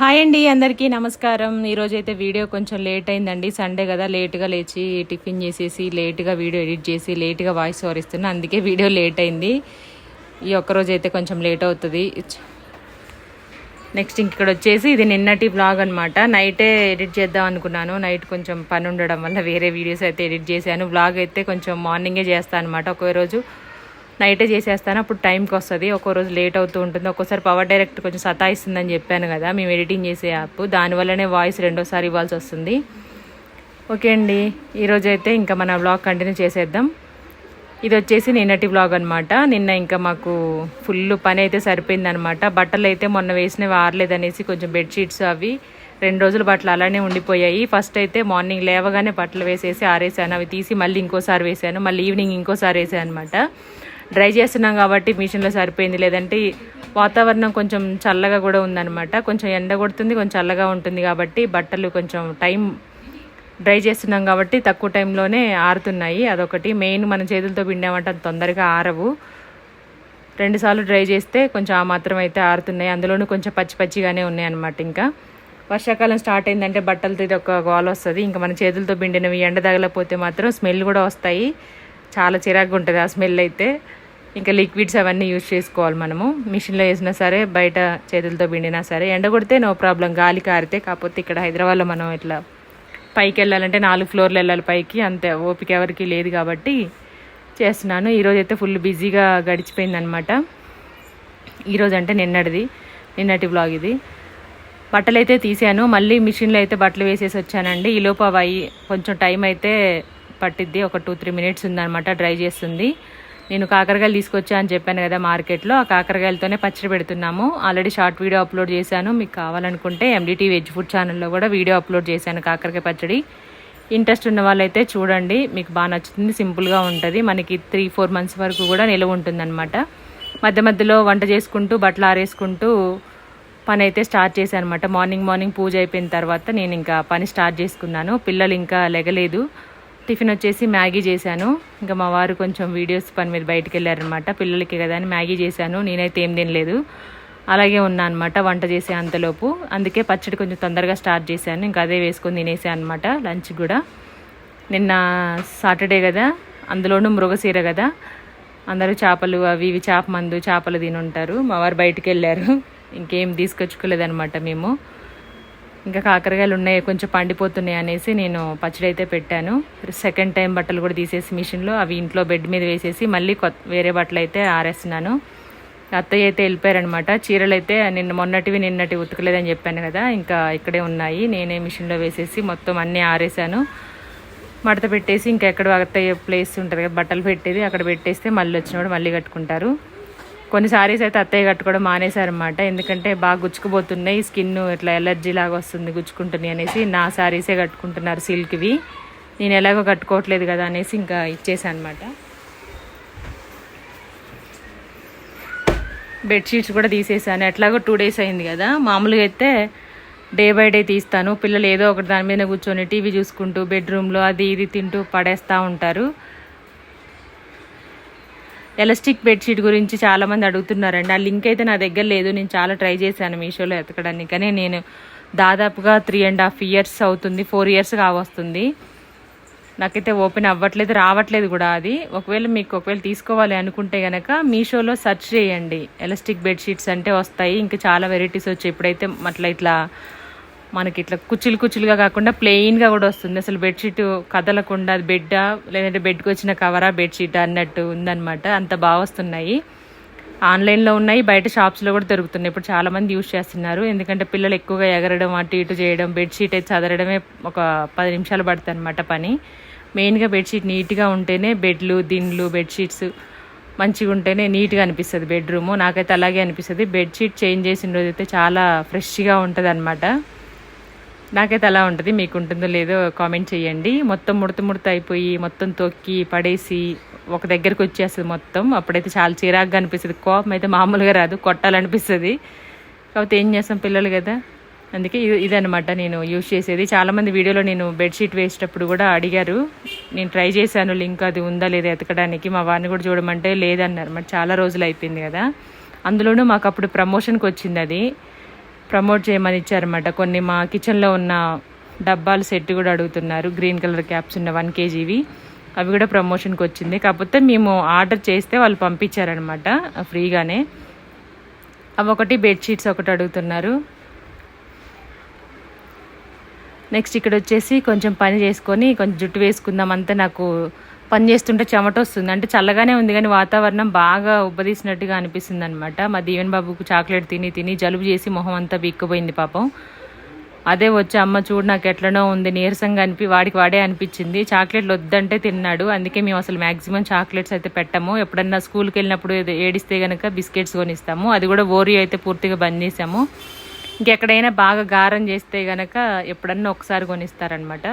Hi అండి అందరికీ నమస్కారం. ఈరోజు అయితే వీడియో కొంచెం లేట్ అయిందండి. సండే కదా లేట్గా లేచి టిఫిన్ చేసేసి లేట్గా వీడియో ఎడిట్ చేసి లేట్గా వాయిస్ ఓవర్ ఇస్తున్నా అందుకే వీడియో లేట్ అయింది. ఈ ఒక్కరోజు అయితే కొంచెం లేట్ అవుతుంది. నెక్స్ట్ ఇంక ఇక్కడ వచ్చేసి ఇది నిన్నటి బ్లాగ్ అనమాట నైటే ఎడిట్ చేద్దాం అనుకున్నాను. నైట్ కొంచెం పని ఉండడం వల్ల వేరే వీడియోస్ అయితే ఎడిట్ చేశాను. బ్లాగ్ అయితే కొంచెం మార్నింగే చేస్తాను అనమాట ఒక్కో రోజు నైటే చేసేస్తాను. అప్పుడు టైంకి వస్తుంది. ఒక్కో రోజు లేట్ అవుతూ ఉంటుంది. ఒక్కోసారి పవర్ డైరెక్ట్ కొంచెం సతాయిస్తుందని చెప్పాను కదా. మేము ఎడిటింగ్ చేసే యాప్. దానివల్లనే వాయిస్ రెండోసారి ఇవ్వాల్సి వస్తుంది. ఓకే అండి. ఈరోజైతే ఇంకా మన బ్లాగ్ కంటిన్యూ చేసేద్దాం. ఇది వచ్చేసి నిన్నటి బ్లాగ్ అనమాట నిన్న ఇంకా మాకు ఫుల్ పని అయితే సరిపోయిందనమాట బట్టలు అయితే మొన్న వేసినవి ఆరలేదనేసి కొంచెం బెడ్షీట్స్ అవి రెండు రోజులు బట్టలు అలానే ఉండిపోయాయి. ఫస్ట్ అయితే మార్నింగ్ లేవగానే బట్టలు వేసేసి ఆరేసాను. అవి తీసి మళ్ళీ ఇంకోసారి వేసాను. మళ్ళీ ఈవినింగ్ ఇంకోసారి వేసాను అనమాట డ్రై చేస్తున్నాం కాబట్టి మిషన్లో సరిపోయింది. లేదంటే వాతావరణం కొంచెం చల్లగా కూడా ఉందన్నమాట. కొంచెం ఎండ కొడుతుంది కొంచెం చల్లగా ఉంటుంది కాబట్టి బట్టలు కొంచెం టైం డ్రై చేస్తున్నాం కాబట్టి తక్కువ టైంలోనే ఆరుతున్నాయి. అదొకటి. మెయిన్ మన చేతులతో పిండామంటే అంత తొందరగా ఆరవు. రెండుసార్లు డ్రై చేస్తే కొంచెం ఆ మాత్రం అయితే ఆరుతున్నాయి. అందులోనూ కొంచెం పచ్చి పచ్చిగానే ఉన్నాయి అనమాట ఇంకా. వర్షాకాలం స్టార్ట్ అయిందంటే బట్టలతో ఇది ఒక గోల వస్తుంది. ఇంకా మన చేతులతో పిండినవి ఎండ తగలపోతే మాత్రం స్మెల్ కూడా వస్తాయి. చాలా చిరాగ్గా ఉంటుంది ఆ స్మెల్ అయితే. ఇంకా లిక్విడ్స్ అవన్నీ యూజ్ చేసుకోవాలి మనము. మిషన్లో వేసినా సరే బయట చేతులతో పిండినా సరే ఎండ కొడితే నో ప్రాబ్లం గాలి కారితే కాకపోతే ఇక్కడ హైదరాబాద్లో మనం ఇట్లా పైకి వెళ్ళాలంటే నాలుగు ఫ్లోర్లు వెళ్ళాలి పైకి. అంత ఓపిక ఎవరికి లేదు కాబట్టి చేస్తున్నాను. ఈరోజు అయితే ఫుల్ బిజీగా గడిచిపోయిందనమాట ఈరోజు అంటే నిన్నటిది. నిన్నటి బ్లాగ్ ఇది. బట్టలు అయితే తీసాను. మళ్ళీ మిషన్లో అయితే బట్టలు వేసేసి వచ్చానండి. ఈలోపు అవి కొంచెం టైం అయితే పట్టిద్ది. ఒక టూ త్రీ మినిట్స్ ఉందన్నమాట. డ్రై చేస్తుంది. నేను కాకరకాయలు తీసుకొచ్చా అని చెప్పాను కదా మార్కెట్లో ఆ కాకరకాయలతోనే పచ్చడి పెడుతున్నాము. ఆల్రెడీ షార్ట్ వీడియో అప్లోడ్ చేశాను. మీకు కావాలనుకుంటే ఎండిటీ వెజ్ ఫుడ్ ఛానల్లో కూడా వీడియో అప్లోడ్ చేశాను కాకరకాయ పచ్చడి. ఇంట్రెస్ట్ ఉన్న వాళ్ళైతే చూడండి. మీకు బాగా నచ్చుతుంది సింపుల్గా ఉంటుంది. మనకి త్రీ ఫోర్ మంత్స్ వరకు కూడా నిలువ ఉంటుందన్నమాట. మధ్య మధ్యలో వంట చేసుకుంటూ బట్టలు ఆరేసుకుంటూ పని అయితే స్టార్ట్ చేశాను అనమాట మార్నింగ్ మార్నింగ్ పూజ అయిపోయిన తర్వాత నేను ఇంకా పని స్టార్ట్ చేసుకున్నాను. పిల్లలు ఇంకా లెగలేదు. టిఫిన్ వచ్చేసి మ్యాగీ చేశాను. ఇంకా మా వారు కొంచెం వీడియోస్ పని మీద బయటికి వెళ్ళారనమాట పిల్లలకి కదా అని మ్యాగీ చేశాను. నేనైతే ఏం తినలేదు. అలాగే ఉన్నా అనమాట వంట చేసే అంతలోపు. అందుకే పచ్చడి కొంచెం తొందరగా స్టార్ట్ చేశాను. ఇంకా అదే వేసుకొని తినేసాను అనమాట లంచ్ కూడా. నిన్న సాటర్డే కదా అందులోనూ మృగశీర కదా. అందరూ చేపలు అవి ఇవి చేప మందు చేపలు తిని ఉంటారు మా వారు బయటికి వెళ్ళారు. ఇంకేం తీసుకొచ్చుకోలేదనమాట మేము. ఇంకా కాకరకాయలు ఉన్నాయి కొంచెం పండిపోతున్నాయి అనేసి నేను పచ్చడి అయితే పెట్టాను. సెకండ్ టైం బట్టలు కూడా తీసేసి మిషన్లో అవి ఇంట్లో బెడ్ మీద వేసేసి మళ్ళీ కొత్త వేరే బట్టలు అయితే ఆరేస్తున్నాను. అత్తయ్య అయితే వెళ్ళిపోయారనమాట. చీరలు అయితే నిన్న మొన్నటివి నిన్నటివి ఉతకలేదని చెప్పాను కదా ఇంకా ఇక్కడే ఉన్నాయి. నేనే మిషన్లో వేసేసి మొత్తం అన్నీ ఆరేసాను మడత పెట్టేసి ఇంకా ఎక్కడ అత్తయ్య ప్లేస్ ఉంటుంది కదా బట్టలు పెట్టేది అక్కడ పెట్టేస్తే మళ్ళీ వచ్చినప్పుడు మళ్ళీ కట్టుకుంటారు. కొన్ని సారీస్ అయితే అత్తయ్య కట్టుకోవడం మానేశారనమాట ఎందుకంటే బాగా గుచ్చుకుపోతున్నాయి స్కిన్ ఇట్లా ఎలర్జీ లాగా వస్తుంది గుచ్చుకుంటుంది అనేసి నా సారీసే కట్టుకుంటున్నారు సిల్క్వి. నేను ఎలాగో కట్టుకోవట్లేదు కదా అనేసి ఇంకా ఇచ్చేసాను అనమాట బెడ్షీట్స్ కూడా తీసేసాను ఎట్లాగో టూ డేస్ అయింది కదా. మామూలుగా అయితే డే బై డే తీస్తాను. పిల్లలు ఏదో ఒకటి దాని మీద కూర్చొని టీవీ చూసుకుంటూ బెడ్రూమ్లో అది ఇది తింటూ పడేస్తూ ఉంటారు. ఎలాస్టిక్ బెడ్షీట్ గురించి చాలామంది అడుగుతున్నారండి. ఆ లింక్ అయితే నా దగ్గర లేదు. నేను చాలా ట్రై చేశాను మీషోలో ఎతకడానికి. కానీ నేను దాదాపుగా త్రీ అండ్ హాఫ్ ఇయర్స్ అవుతుంది. ఫోర్ ఇయర్స్ కావస్తుంది నాకైతే ఓపెన్ అవ్వట్లేదు రావట్లేదు కూడా అది. ఒకవేళ మీకు ఒకవేళ తీసుకోవాలి అనుకుంటే కనుక మీషోలో సెర్చ్ చేయండి. ఎలాస్టిక్ బెడ్షీట్స్ అంటే వస్తాయి. ఇంకా చాలా వెరైటీస్ వచ్చాయి. ఇప్పుడైతే అట్లా ఇట్లా మనకి ఇట్లా కుచ్చులు కుచ్చులుగా కాకుండా ప్లెయిన్గా కూడా వస్తుంది. అసలు బెడ్షీట్ కదలకుండా అది బెడ్డా లేదంటే బెడ్కి వచ్చిన కవరా బెడ్షీట్ అన్నట్టు ఉందన్నమాట. అంత బాగా వస్తున్నాయి. ఆన్లైన్లో ఉన్నాయి బయట షాప్స్లో కూడా దొరుకుతున్నాయి. ఇప్పుడు చాలామంది యూజ్ చేస్తున్నారు. ఎందుకంటే పిల్లలు ఎక్కువగా ఎగరడం అటు ఇటు చేయడం బెడ్షీట్ అయితే చదరడమే ఒక పది నిమిషాలు పడుతుంది అనమాట పని మెయిన్గా బెడ్షీట్ నీట్గా ఉంటేనే బెడ్లు దిండ్లు బెడ్షీట్స్ మంచిగా ఉంటేనే నీట్గా అనిపిస్తుంది బెడ్రూము నాకైతే అలాగే అనిపిస్తుంది. బెడ్షీట్ చేంజ్ చేసిన రోజు అయితే చాలా ఫ్రెష్గా ఉంటుంది అనమాట నాకైతే అలా ఉంటుంది. మీకు ఉంటుందో లేదో కామెంట్ చేయండి మొత్తం ముడత ముడత అయిపోయి మొత్తం తొక్కి పడేసి ఒక దగ్గరికి వచ్చేస్తుంది మొత్తం. అప్పుడైతే చాలా చిరాగ్గా అనిపిస్తుంది. కోపం అయితే మామూలుగా రాదు. కొట్టాలనిపిస్తుంది. కాకపోతే ఏం చేస్తాం పిల్లలు కదా? అందుకే ఇది- ఇదనమాట నేను యూజ్ చేసేది. చాలామంది వీడియోలో నేను బెడ్షీట్ వేసేటప్పుడు కూడా అడిగారు. నేను ట్రై చేశాను. లింక్ అది ఉందా లేదా ఎతకడానికి. మా వారిని కూడా చూడమంటే లేదన్నారు. మరి చాలా రోజులు అయిపోయింది కదా? అందులోనూ మాకు అప్పుడు ప్రమోషన్కి వచ్చింది అది. ప్రమోట్ చేయమని ఇచ్చారన్నమాట. కొన్ని మా కిచెన్లో ఉన్న డబ్బాలు సెట్ కూడా అడుగుతున్నారు. గ్రీన్ కలర్ క్యాప్స్ ఉన్న వన్ కేజీవి. అవి కూడా ప్రమోషన్కి వచ్చింది. కాకపోతే మేము ఆర్డర్ చేస్తే వాళ్ళు పంపించారనమాట ఫ్రీగానే. అవి ఒకటి బెడ్షీట్స్ ఒకటి అడుగుతున్నారు. నెక్స్ట్ ఇక్కడ వచ్చేసి కొంచెం పని చేసుకొని కొంచెం జుట్టు వేసుకుందాం అంతా నాకు పని చేస్తుంటే చెమట వస్తుంది. అంటే చల్లగానే ఉంది కానీ వాతావరణం బాగా ఉబ్బదీసినట్టుగా అనిపిస్తుంది అనమాట మా దీవెన్ బాబుకు చాక్లెట్ తిని తిని జలుబు చేసి మొహం అంతా బిక్కుపోయింది పాపం. అదే వచ్చి అమ్మ చూడు నాకు ఎట్లనో ఉంది నీరసంగా అనిపి వాడికి వాడే అనిపించింది. చాక్లెట్లు వద్దంటే తిన్నాడు. అందుకే మేము అసలు మాక్సిమం చాక్లెట్స్ అయితే పెట్టము. ఎప్పుడన్నా స్కూల్కి వెళ్ళినప్పుడు ఏడిస్తే కనుక బిస్కెట్స్ కొనిస్తాము. అది కూడా ఓరి అయితే పూర్తిగా బంద్ చేసాము. ఇంకెక్కడైనా బాగా గారం చేస్తే కనుక ఎప్పుడన్నా ఒకసారి కొనిస్తారనమాట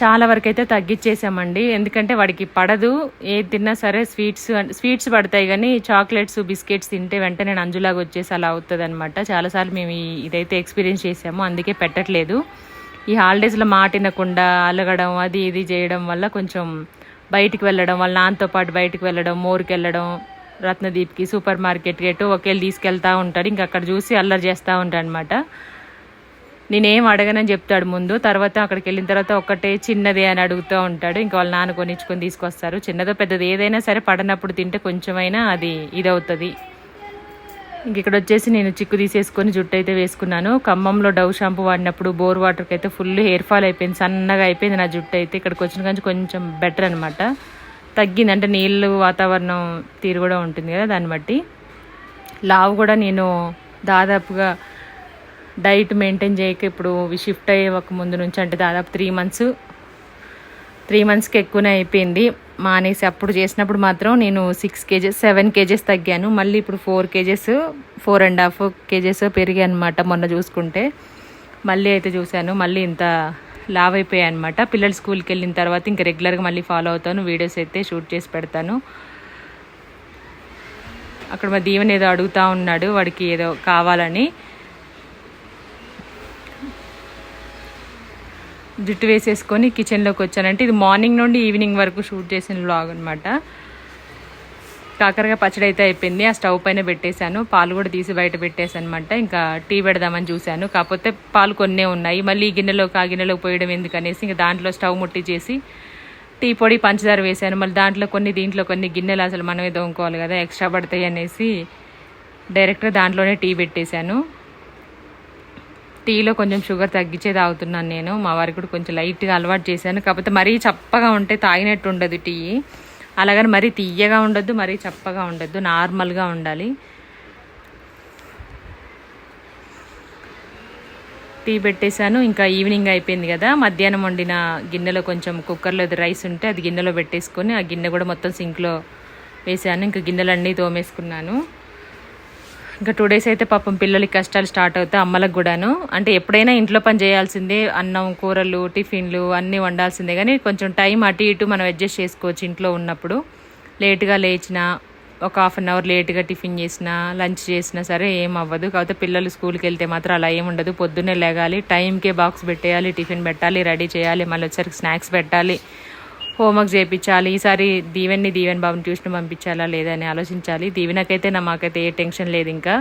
చాలా వరకు అయితే తగ్గించేసామండి ఎందుకంటే వాడికి పడదు. ఏది తిన్నా సరే స్వీట్స్ స్వీట్స్ పడతాయి కానీ చాక్లెట్స్ బిస్కెట్స్ తింటే వెంటనే నంజులాగా వచ్చేసి అలా అవుతుంది అనమాట చాలాసార్లు మేము ఇదైతే ఎక్స్పీరియన్స్ చేసాము. అందుకే పెట్టట్లేదు. ఈ హాలిడేస్లో మాటినకుండా అలగడం అది ఇది చేయడం వల్ల కొంచెం బయటికి వెళ్ళడం వాళ్ళ నాన్నతో పాటు బయటికి వెళ్ళడం మోరుకి వెళ్ళడం రత్నదీప్కి సూపర్ మార్కెట్కి ఎటు ఒకేళ్ళు తీసుకెళ్తూ ఉంటాడు ఇంకా అక్కడ చూసి అల్లరి చేస్తూ ఉంటాడు అనమాట నేనేం అడగనని చెప్తాడు ముందు. తర్వాత అక్కడికి వెళ్ళిన తర్వాత ఒక్కటే చిన్నది అని అడుగుతూ ఉంటాడు. ఇంకా వాళ్ళ నాన్న కొనిచ్చుకొని తీసుకొస్తారు. చిన్నదో పెద్దది ఏదైనా సరే పడనప్పుడు తింటే కొంచెమైనా అది ఇదవుతుంది. ఇంక ఇక్కడ వచ్చేసి నేను చిక్కు తీసేసుకొని జుట్టు అయితే వేసుకున్నాను. ఖమ్మంలో డవ్ షాంపూ వాడినప్పుడు బోర్ వాటర్కి అయితే ఫుల్ హెయిర్ ఫాల్ అయిపోయింది. సన్నగా అయిపోయింది నా జుట్టు అయితే. ఇక్కడికి వచ్చిన కొంచెం కొంచెం బెటర్ అనమాట తగ్గింది. అంటే నీళ్ళు వాతావరణం తీరు కూడా ఉంటుంది కదా దాన్ని బట్టి. లావు కూడా నేను దాదాపుగా డైట్ మెయింటైన్ చేయక ఇప్పుడు షిఫ్ట్ అయ్యే ముందు నుంచి అంటే దాదాపు త్రీ మంత్స్ త్రీ మంత్స్కి ఎక్కువనే అయిపోయింది. మానేసి అప్పుడు చేసినప్పుడు మాత్రం నేను సిక్స్ కేజెస్ సెవెన్ కేజెస్ తగ్గాను. మళ్ళీ ఇప్పుడు four kgs four and half kgs పెరిగాయి అనమాట మొన్న చూసుకుంటే. మళ్ళీ అయితే చూశాను. మళ్ళీ ఇంత లావ్ అయిపోయాయి అనమాట పిల్లలు స్కూల్కి వెళ్ళిన తర్వాత ఇంకా రెగ్యులర్గా మళ్ళీ ఫాలో అవుతాను. వీడియోస్ అయితే షూట్ చేసి పెడతాను. అక్కడ మా దీవెన్ ఏదో అడుగుతా ఉన్నాడు. వాడికి ఏదో కావాలని. జుట్టు వేసేసుకొని కిచెన్లోకి వచ్చానంటే ఇది మార్నింగ్ నుండి ఈవినింగ్ వరకు షూట్ చేసిన వ్లాగ్ అనమాట కాకరగా పచ్చడి అయితే అయిపోయింది. ఆ స్టవ్ పైన పెట్టేశాను. పాలు కూడా తీసి బయట పెట్టేశాను అనమాట ఇంకా టీ పెడదామని చూశాను. కాకపోతే పాలు కొన్నే ఉన్నాయి. మళ్ళీ ఈ గిన్నెలోకి ఆ గిన్నెలోకి పోయడం ఎందుకనేసి ఇంకా దాంట్లో స్టవ్ ముట్టి చేసి టీ పొడి పంచదార వేశాను. మళ్ళీ దాంట్లో కొన్ని దీంట్లో కొన్ని గిన్నెలు అసలు మనమే దొంగకోవాలి కదా ఎక్స్ట్రా పడతాయి అనేసి డైరెక్ట్గా దాంట్లోనే టీ పెట్టేశాను. టీలో కొంచెం షుగర్ తగ్గించే తాగుతున్నాను నేను. మా వారికి కూడా కొంచెం లైట్గా అలవాటు చేశాను. కాకపోతే మరీ చప్పగా ఉంటే తాగినట్టు ఉండదు టీ అలాగని మరీ తీయగా ఉండొద్దు మరీ చప్పగా ఉండొద్దు. నార్మల్గా ఉండాలి. టీ పెట్టేశాను. ఇంకా ఈవినింగ్ అయిపోయింది కదా. మధ్యాహ్నం వండిన గిన్నెలో కొంచెం కుక్కర్లో రైస్ ఉంటే అది గిన్నెలో పెట్టేసుకొని ఆ గిన్నె కూడా మొత్తం సింక్లో వేసాను ఇంకా గిన్నెలన్నీ తోమేసుకున్నాను. ఇంకా టూ డేస్ అయితే పాపం పిల్లలకి కష్టాలు స్టార్ట్ అవుతాయి అమ్మలకు కూడాను. అంటే ఎప్పుడైనా ఇంట్లో పని చేయాల్సిందే అన్నం కూరలు టిఫిన్లు అన్నీ వండాల్సిందే. కానీ కొంచెం టైం అటు ఇటు మనం అడ్జస్ట్ చేసుకోవచ్చు ఇంట్లో ఉన్నప్పుడు. లేట్గా లేచినా ఒక హాఫ్ అన్ అవర్ లేట్గా టిఫిన్ చేసినా లంచ్ చేసినా సరే ఏం అవ్వదు. కాకపోతే పిల్లలు స్కూల్కి వెళ్తే మాత్రం అలా ఏం ఉండదు. పొద్దున్నే లేగాలి టైంకే బాక్స్ పెట్టేయాలి టిఫిన్ పెట్టాలి రెడీ చేయాలి మళ్ళీ వచ్చరికి స్నాక్స్ పెట్టాలి. హోంవర్క్ చేయించాలి ఈసారి దీవెన్ని దీవెన్ బాబుని ట్యూషన్ పంపించాలా లేదా అని ఆలోచించాలి. దీవెనకైతే నా మాకైతే ఏ టెన్షన్ లేదు ఇంకా.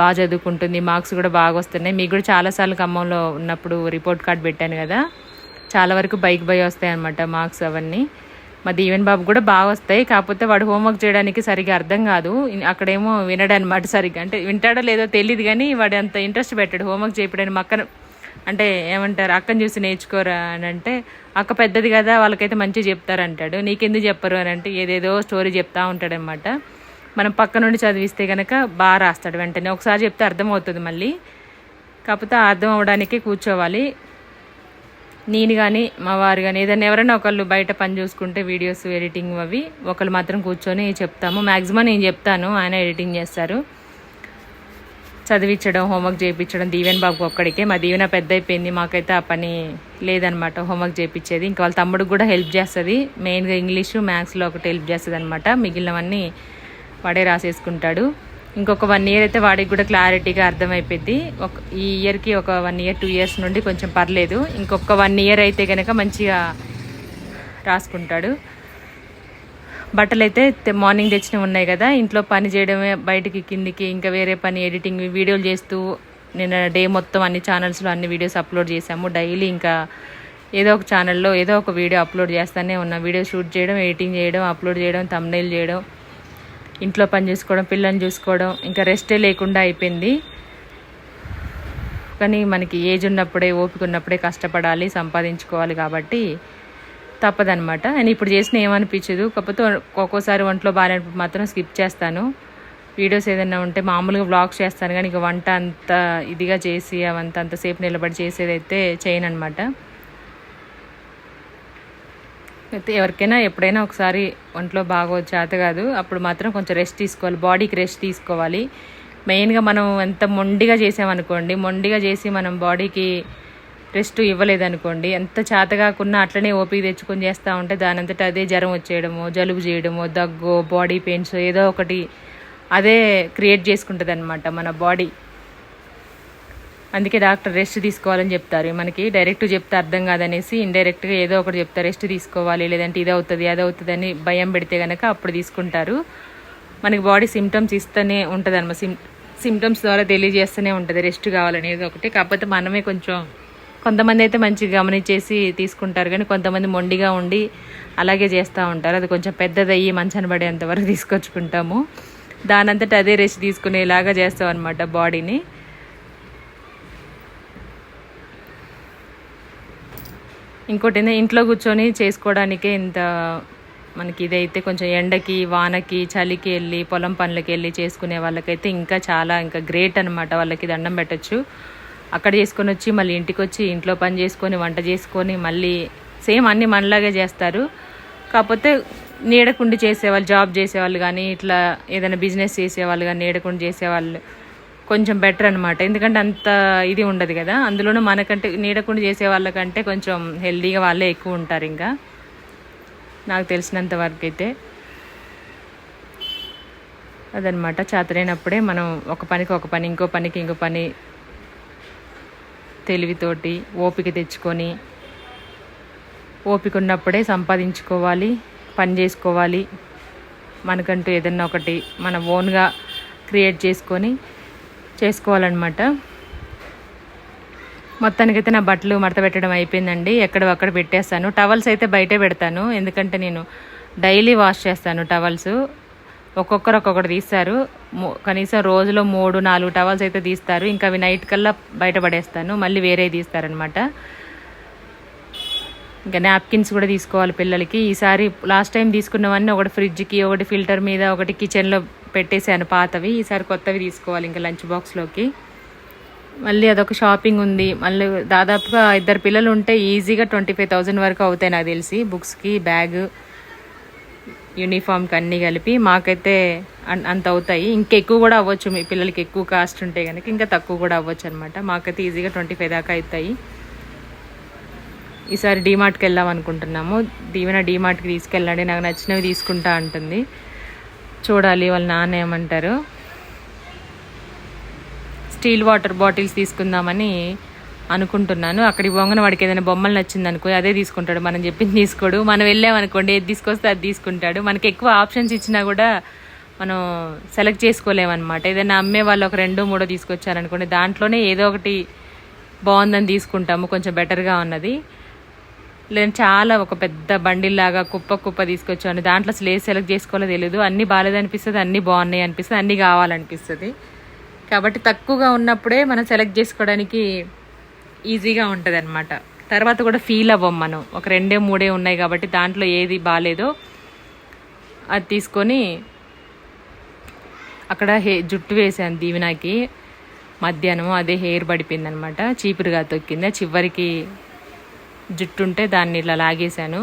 బాగా చదువుకుంటుంది మార్క్స్ కూడా బాగా వస్తున్నాయి. మీకు కూడా చాలాసార్లు ఖమ్మంలో ఉన్నప్పుడు రిపోర్ట్ కార్డ్ పెట్టాను కదా. చాలా వరకు బైక్ బై వస్తాయి అనమాట మార్క్స్ అవన్నీ. మా దీవెన్ బాబు కూడా బాగా వస్తాయి. కాకపోతే వాడు హోంవర్క్ చేయడానికి సరిగా అర్థం కాదు. అక్కడేమో వినడనమాట సరిగ్గా. అంటే వింటాడో లేదో తెలియదు కానీ వాడు అంత ఇంట్రెస్ట్ పెట్టాడు. హోంవర్క్ చేయడానికి మక్కన అంటే ఏమంటారు? అక్కని చూసి నేర్చుకోరా అని అంటే అక్క పెద్దది కదా వాళ్ళకైతే మంచిగా చెప్తారంటాడు. నీకెందుకు చెప్పరు అని అంటే ఏదేదో స్టోరీ చెప్తా ఉంటాడనమాట మనం పక్క నుండి చదివిస్తే కనుక బాగా రాస్తాడు వెంటనే. ఒకసారి చెప్తే అర్థమవుతుంది మళ్ళీ. కాకపోతే అర్థం అవడానికే కూర్చోవాలి. నేను కానీ మా వారు కానీ ఏదైనా ఎవరైనా ఒకళ్ళు బయట పని చూసుకుంటే వీడియోస్ ఎడిటింగ్ అవి ఒకళ్ళు మాత్రం కూర్చొని చెప్తాము. మ్యాక్సిమం నేను చెప్తాను ఆయన ఎడిటింగ్ చేస్తారు. చదివించడం హోంవర్క్ చేయించడం దీవెన్ బాబు ఒక్కడికే. మా దీవెన పెద్ద అయిపోయింది మాకైతే ఆ పని లేదనమాట హోంవర్క్ చేయించేది. ఇంకా వాళ్ళ తమ్ముడికి కూడా హెల్ప్ చేస్తుంది. మెయిన్గా ఇంగ్లీషు మ్యాథ్స్లో ఒకటి హెల్ప్ చేస్తుంది అనమాట మిగిలినవన్నీ వాడే రాసేసుకుంటాడు. ఇంకొక వన్ ఇయర్ అయితే వాడికి కూడా క్లారిటీగా అర్థమైపోయింది ఒక ఈ ఇయర్కి ఒక వన్ ఇయర్ టూ ఇయర్స్ నుండి కొంచెం పర్లేదు. ఇంకొక వన్ ఇయర్ అయితే కనుక మంచిగా రాసుకుంటాడు. బట్టలు అయితే మార్నింగ్ తెచ్చినవి ఉన్నాయి కదా. ఇంట్లో పని చేయడమే బయటికి కిందికి ఇంకా వేరే పని ఎడిటింగ్ వీడియోలు చేస్తూ నేను డే మొత్తం అన్ని ఛానల్స్లో అన్ని వీడియోస్ అప్లోడ్ చేశాము. డైలీ ఇంకా ఏదో ఒక ఛానల్లో ఏదో ఒక వీడియో అప్లోడ్ చేస్తానే ఉన్నా. వీడియో షూట్ చేయడం ఎడిటింగ్ చేయడం అప్లోడ్ చేయడం తమ్నైల్ చేయడం ఇంట్లో పని చేసుకోవడం పిల్లల్ని చూసుకోవడం ఇంకా రెస్టే లేకుండా అయిపోయింది. కానీ మనకి ఏజ్ ఉన్నప్పుడే ఓపిక ఉన్నప్పుడే కష్టపడాలి సంపాదించుకోవాలి కాబట్టి తప్పదనమాట నేను ఇప్పుడు చేసిన ఏమనిపించదు. కాకపోతే ఒక్కోసారి ఒంట్లో బాగాలేనప్పుడు మాత్రం స్కిప్ చేస్తాను. వీడియోస్ ఏదైనా ఉంటే మామూలుగా వ్లాగ్స్ చేస్తాను. కానీ ఇక వంట అంత ఇదిగా చేసి అవంత అంతసేపు నిలబడి చేసేదైతే చేయను అనమాట అయితే ఎవరికైనా ఎప్పుడైనా ఒకసారి ఒంట్లో బాగో చేత కాదు. అప్పుడు మాత్రం కొంచెం రెస్ట్ తీసుకోవాలి. బాడీకి రెస్ట్ తీసుకోవాలి. మెయిన్గా మనం ఎంత మొండిగా చేసామనుకోండి మొండిగా చేసి మనం బాడీకి రెస్ట్ ఇవ్వలేదనుకోండి ఎంత చేత కాకుండా అట్లనే ఓపిక తెచ్చుకొని చేస్తూ ఉంటే దానంతటా అదే జ్వరం వచ్చేయడము జలుబు చేయడము దగ్గు బాడీ పెయిన్స్ ఏదో ఒకటి అదే క్రియేట్ చేసుకుంటుంది అనమాట మన బాడీ. అందుకే డాక్టర్ రెస్ట్ తీసుకోవాలని చెప్తారు. మనకి డైరెక్ట్ చెప్తే అర్థం కాదనేసి ఇండైరెక్ట్గా ఏదో ఒకటి చెప్తారు రెస్ట్ తీసుకోవాలి లేదంటే ఇది అవుతుంది అది అవుతుంది అని భయం పెడితే కనుక అప్పుడు తీసుకుంటారు. మనకి బాడీ సిమ్టమ్స్ ఇస్తూనే ఉంటుంది అనమాట సిమ్ సిమ్టమ్స్ ద్వారా తెలియజేస్తూనే ఉంటుంది రెస్ట్ కావాలనేది ఒకటి. కాకపోతే మనమే కొంచెం కొంతమంది అయితే మంచిగా గమనించేసి తీసుకుంటారు. కానీ కొంతమంది మొండిగా ఉండి అలాగే చేస్తూ ఉంటారు. అది కొంచెం పెద్దదయ్యి మంచాన పడేంత వరకు తీసుకొచ్చుకుంటాము. దానంతట అదే రెస్ట్ తీసుకునేలాగా చేస్తాం అనమాట బాడీని. ఇంకోటి ఇంట్లో కూర్చొని చేసుకోవడానికే ఇంత మనకి ఇదైతే కొంచెం ఎండకి వానకి చలికి వెళ్ళి పొలం పనులకి వెళ్ళి చేసుకునే వాళ్ళకైతే ఇంకా చాలా ఇంకా గ్రేట్ అనమాట వాళ్ళకి దండం పెట్టచ్చు. అక్కడ చేసుకొని వచ్చి మళ్ళీ ఇంటికి వచ్చి ఇంట్లో పని చేసుకొని వంట చేసుకొని మళ్ళీ సేమ్ అన్నీ మనలాగే చేస్తారు. కాకపోతే నీడకుండి చేసేవాళ్ళు జాబ్ చేసేవాళ్ళు కానీ ఇట్లా ఏదైనా బిజినెస్ చేసేవాళ్ళు కానీ నీడకుండి చేసేవాళ్ళు కొంచెం బెటర్ అనమాట ఎందుకంటే అంత ఇది ఉండదు కదా. అందులోనూ మనకంటే నీడకుండా చేసే వాళ్ళకంటే కొంచెం హెల్దీగా వాళ్ళే ఎక్కువ ఉంటారు ఇంకా. నాకు తెలిసినంత వరకు అయితే అదనమాట చాతరైనప్పుడే మనం ఒక పనికి ఒక పని ఇంకో పనికి ఇంకో పని తెలివితోటి ఓపిక తెచ్చుకొని ఓపిక ఉన్నప్పుడే సంపాదించుకోవాలి పని చేసుకోవాలి. మనకంటూ ఏదన్నా ఒకటి మన ఓన్గా క్రియేట్ చేసుకొని చేసుకోవాలన్నమాట. మొత్తానికైతే నా బట్టలు మడత పెట్టడం అయిపోయిందండి. ఎక్కడ అక్కడ పెట్టేస్తాను. టవల్స్ అయితే బయటే పెడతాను. ఎందుకంటే నేను డైలీ వాష్ చేస్తాను టవల్స్. ఒక్కొక్కరు ఒక్కొక్కటి తీస్తారు కనీసం రోజులో మూడు నాలుగు టవల్స్ అయితే తీస్తారు. ఇంకా అవి నైట్ కల్లా బయటపడేస్తాను. మళ్ళీ వేరే తీస్తారనమాట ఇంకా నాప్కిన్స్ కూడా తీసుకోవాలి పిల్లలకి. ఈసారి లాస్ట్ టైం తీసుకున్నవన్నీ ఒకటి ఫ్రిడ్జ్కి ఒకటి ఫిల్టర్ మీద ఒకటి కిచెన్లో పెట్టేశాను పాతవి. ఈసారి కొత్తవి తీసుకోవాలి ఇంకా లంచ్ బాక్స్లోకి మళ్ళీ అదొక షాపింగ్ ఉంది. మళ్ళీ దాదాపుగా ఇద్దరు పిల్లలు ఉంటే ఈజీగా ట్వంటీ ఫైవ్ థౌజండ్ వరకు అవుతాయి నాకు తెలిసి. బుక్స్కి బ్యాగ్. యూనిఫామ్కి అన్నీ కలిపి మాకైతే అంత అవుతాయి. ఇంకెక్కువ కూడా అవ్వచ్చు. మీ పిల్లలకి ఎక్కువ కాస్ట్ ఉంటే కనుక ఇంకా తక్కువ కూడా అవ్వచ్చు అనమాట మాకైతే ఈజీగా ట్వంటీ ఫైవ్ దాకా అవుతాయి ఈసారి డీమార్ట్కి వెళ్దాం అనుకుంటున్నాము. దీవెన డీమార్ట్కి తీసుకెళ్ళండి. నాకు నచ్చినవి తీసుకుంటా అంటుంది. చూడాలి వాళ్ళ నాన్న ఏమంటారు. స్టీల్ వాటర్ బాటిల్స్ తీసుకుందామని అనుకుంటున్నాను. అక్కడికి పోగానే వాడికి ఏదైనా బొమ్మలు నచ్చింది అనుకో అదే తీసుకుంటాడు. మనం చెప్పింది తీసుకోడు. మనం వెళ్ళామనుకోండి ఏది తీసుకొస్తే అది తీసుకుంటాడు. మనకి ఎక్కువ ఆప్షన్స్ ఇచ్చినా కూడా మనం సెలెక్ట్ చేసుకోలేమన్నమాట. ఏదైనా అమ్మే వాళ్ళు ఒక రెండు మూడో తీసుకొచ్చారనుకోండి దాంట్లోనే ఏదో ఒకటి బాగుందని తీసుకుంటాము. కొంచెం బెటర్గా ఉన్నది. లేదంటే చాలా ఒక పెద్ద బండిల్లాగా కుప్ప కుప్ప తీసుకొచ్చాను. దాంట్లో అసలు ఏ సెలెక్ట్ చేసుకోవాలో తెలియదు అన్నీ బాగాలేదనిపిస్తుంది అన్నీ బాగున్నాయి అనిపిస్తుంది అన్నీ కావాలనిపిస్తుంది. కాబట్టి తక్కువగా ఉన్నప్పుడే మనం సెలెక్ట్ చేసుకోవడానికి ఈజీగా ఉంటుంది అనమాట తర్వాత కూడా ఫీల్ అవ్వం మనం. ఒక రెండే మూడే ఉన్నాయి కాబట్టి దాంట్లో ఏది బాగాలేదో అది తీసుకొని అక్కడ హే జుట్టు వేసాను దీవెనాకి. మధ్యాహ్నం అదే హెయిర్ పడిపోయింది అనమాట చీపురుగా తొక్కింది. చివరికి జుట్టు ఉంటే దాన్ని ఇలా లాగేశాను.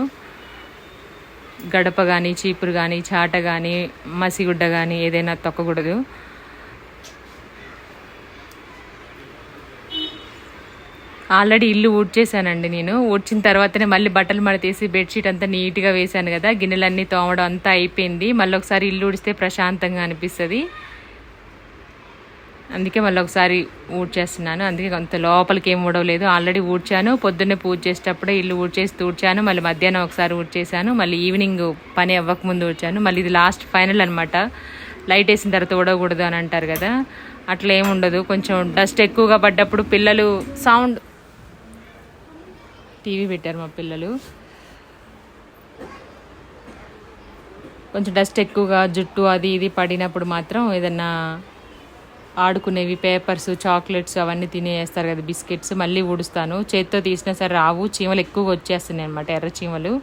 గడప కానీ చీపురు కానీ చాట కానీ మసిగుడ్డ కానీ ఏదైనా తొక్కకూడదు. ఆల్రెడీ ఇల్లు ఊడ్చేసానండి నేను. ఊడ్చిన తర్వాతనే మళ్ళీ బట్టలు మడతేసి బెడ్షీట్ అంతా నీట్గా వేశాను కదా. గిన్నెలన్నీ తోమడం అంతా అయిపోయింది. మళ్ళీ ఒకసారి ఇల్లు ఊడిస్తే ప్రశాంతంగా అనిపిస్తుంది. అందుకే మళ్ళీ ఒకసారి ఊడ్చేస్తున్నాను. అందుకే కొంత లోపలికి ఏం ఊడవలేదు. ఆల్రెడీ ఊడ్చాను. పొద్దున్నే పూజ చేసేటప్పుడే ఇల్లు ఊడ్చేసి తూడ్చాను. మళ్ళీ మధ్యాహ్నం ఒకసారి ఊడ్చేసాను మళ్ళీ ఈవినింగ్ పని అవ్వకముందు ఊడ్చాను. మళ్ళీ ఇది లాస్ట్ ఫైనల్ అనమాట లైట్ వేసిన తర్వాత ఊడకూడదు అని అంటారు కదా. అట్లా ఏముండదు ఉండదు. కొంచెం డస్ట్ ఎక్కువగా పడ్డప్పుడు పిల్లలు సౌండ్ టీవీ పెట్టారు మా పిల్లలు. కొంచెం డస్ట్ ఎక్కువగా జుట్టు అది ఇది పడినప్పుడు మాత్రం ఏదన్నా ఆడుకునేవి పేపర్స్ చాక్లెట్స్ అవన్నీ తినేస్తారు కదా బిస్కెట్స్ మళ్ళీ ఊడుస్తాను. చేత్తో తీసినా సరే రావు చీమలు ఎక్కువగా వచ్చేస్తున్నాయి అనమాట ఎర్ర చీమలు.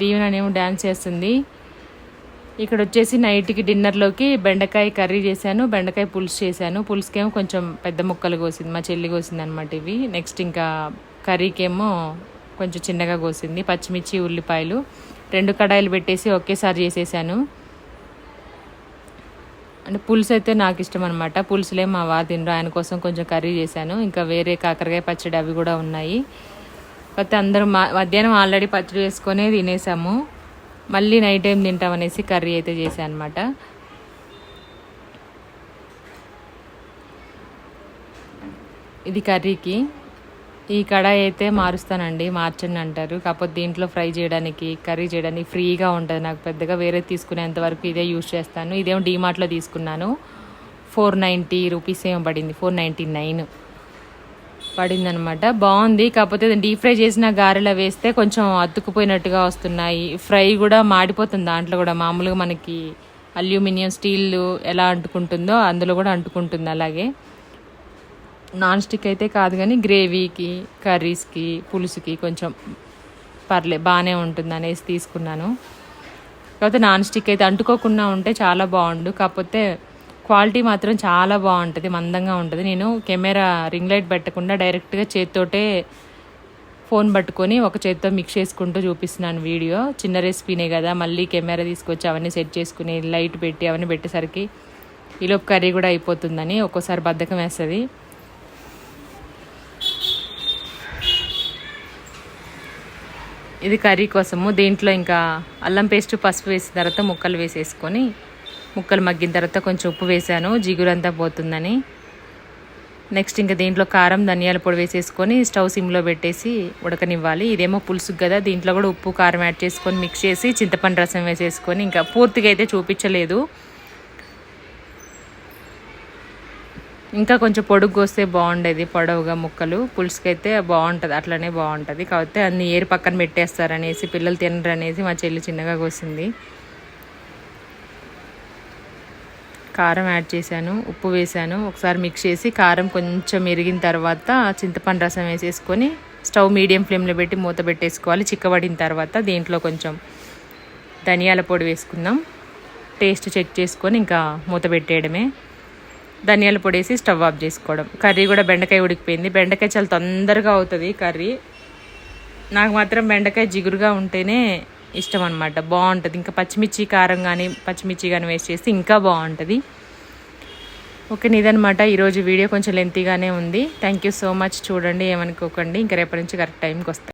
దీవెన ఏమో డ్యాన్స్ చేస్తుంది. ఇక్కడ వచ్చేసి నైట్కి డిన్నర్లోకి బెండకాయ కర్రీ చేశాను బెండకాయ పులుసు చేశాను. పులుసుకేమో కొంచెం పెద్ద ముక్కలు కోసింది మా చెల్లి కోసింది అనమాట ఇవి. నెక్స్ట్ ఇంకా కర్రీకేమో కొంచెం చిన్నగా కోసింది పచ్చిమిర్చి ఉల్లిపాయలు. రెండు కడాయిలు పెట్టేసి ఒకేసారి చేసేసాను. అంటే పులుసు అయితే నాకు ఇష్టం అనమాట పులుసులే మా వారు తినరు ఆయన కోసం కొంచెం కర్రీ చేశాను. ఇంకా వేరే కాకరకాయ పచ్చడి అవి కూడా ఉన్నాయి. కాకపోతే అందరూ మా మధ్యాహ్నం ఆల్రెడీ పచ్చడి వేసుకొని తినేసాము. మళ్ళీ నైట్ టైం తింటామనేసి కర్రీ అయితే చేశాను అనమాట ఇది కర్రీకి. ఈ కడాయి అయితే మారుస్తానండి మార్చండి అంటారు. కాకపోతే దీంట్లో ఫ్రై చేయడానికి కర్రీ చేయడానికి ఫ్రీగా ఉంటుంది. నాకు పెద్దగా వేరే తీసుకునేంత వరకు ఇదే యూజ్ చేస్తాను. ఇదేమో డీమార్ట్లో తీసుకున్నాను. ఫోర్ నైంటీ రూపీస్ ఏమో పడింది ఫోర్ నైంటీ నైన్. పడిందనమాట. బాగుంది. కాకపోతే డీప్ ఫ్రై చేసిన గారెలో వేస్తే కొంచెం అతుక్కుపోయినట్టుగా వస్తున్నాయి. ఫ్రై కూడా మాడిపోతుంది దాంట్లో కూడా. మామూలుగా మనకి అల్యూమినియం స్టీల్ ఎలా అంటుకుంటుందో అందులో కూడా అంటుకుంటుంది అలాగే. నాన్ స్టిక్ అయితే కాదు కానీ గ్రేవీకి కర్రీస్కి పులుసుకి కొంచెం పర్లే బాగానే ఉంటుంది అనేసి తీసుకున్నాను. కాకపోతే నాన్ స్టిక్ అయితే అంటుకోకుండా ఉంటే చాలా బాగుండు. కాకపోతే క్వాలిటీ మాత్రం చాలా బాగుంటుంది మందంగా ఉంటుంది. నేను కెమెరా రింగ్ లైట్ పెట్టకుండా డైరెక్ట్గా చేత్తోటే ఫోన్ పట్టుకొని ఒక చేత్తో మిక్స్ చేసుకుంటూ చూపిస్తున్నాను వీడియో. చిన్న రెసిపీనే కదా మళ్ళీ కెమెరా తీసుకొచ్చి అవన్నీ సెట్ చేసుకుని లైట్ పెట్టి అవన్నీ పెట్టేసరికి ఈలోపు కర్రీ కూడా అయిపోతుందని ఒక్కోసారి బద్ధకం వేస్తుంది. ఇది కర్రీ కోసము. దీంట్లో ఇంకా అల్లం పేస్ట్ పసుపు వేసిన తర్వాత ముక్కలు వేసేసుకొని ముక్కలు మగ్గిన తర్వాత కొంచెం ఉప్పు వేసాను. జిగురంతా పోతుందని. నెక్స్ట్ ఇంకా దీంట్లో కారం ధనియాల పొడి వేసేసుకొని స్టవ్ సిమ్లో పెట్టేసి ఉడకనివ్వాలి. ఇదేమో పులుసు కదా దీంట్లో కూడా ఉప్పు కారం యాడ్ చేసుకొని మిక్స్ చేసి చింతపండు రసం వేసేసుకొని ఇంకా పూర్తిగా అయితే చూపించలేదు. ఇంకా కొంచెం పొడుగు వస్తే బాగుండేది పొడవుగా ముక్కలు. పులుసుకైతే అయితే బాగుంటుంది అట్లనే బాగుంటుంది. కాకపోతే అన్ని ఏరు పక్కన పెట్టేస్తారనేసి పిల్లలు తినరు అనేసి మా చెల్లి చిన్నగా కోసింది. కారం యాడ్ చేశాను ఉప్పు వేసాను ఒకసారి మిక్స్ చేసి కారం కొంచెం ఎరిగిన తర్వాత చింతపండు రసం వేసేసుకొని స్టవ్ మీడియం ఫ్లేమ్లో పెట్టి మూత పెట్టేసుకోవాలి. చిక్కబడిన తర్వాత దీంట్లో కొంచెం ధనియాల పొడి వేసుకుందాం. టేస్ట్ చెక్ చేసుకొని ఇంకా మూత పెట్టేయడమే. ధనియాల పొడి వేసి స్టవ్ ఆఫ్ చేసుకోవడం. కర్రీ కూడా బెండకాయ ఉడికిపోయింది. బెండకాయ చాలా తొందరగా అవుతుంది కర్రీ. నాకు మాత్రం బెండకాయ జిగురుగా ఉంటేనే ఇష్టం అనమాట బాగుంటుంది. ఇంకా పచ్చిమిర్చి కారం కానీ పచ్చిమిర్చి కానీ వేస్ట్ చేస్తే ఇంకా బాగుంటుంది. ఓకే ఇదనమాట ఈరోజు వీడియో కొంచెం లెంతీగానే ఉంది. థ్యాంక్ యూ సో మచ్ చూడండి ఏమనుకోకండి. ఇంకా రేపటి నుంచి కరెక్ట్ టైంకి వస్తాయి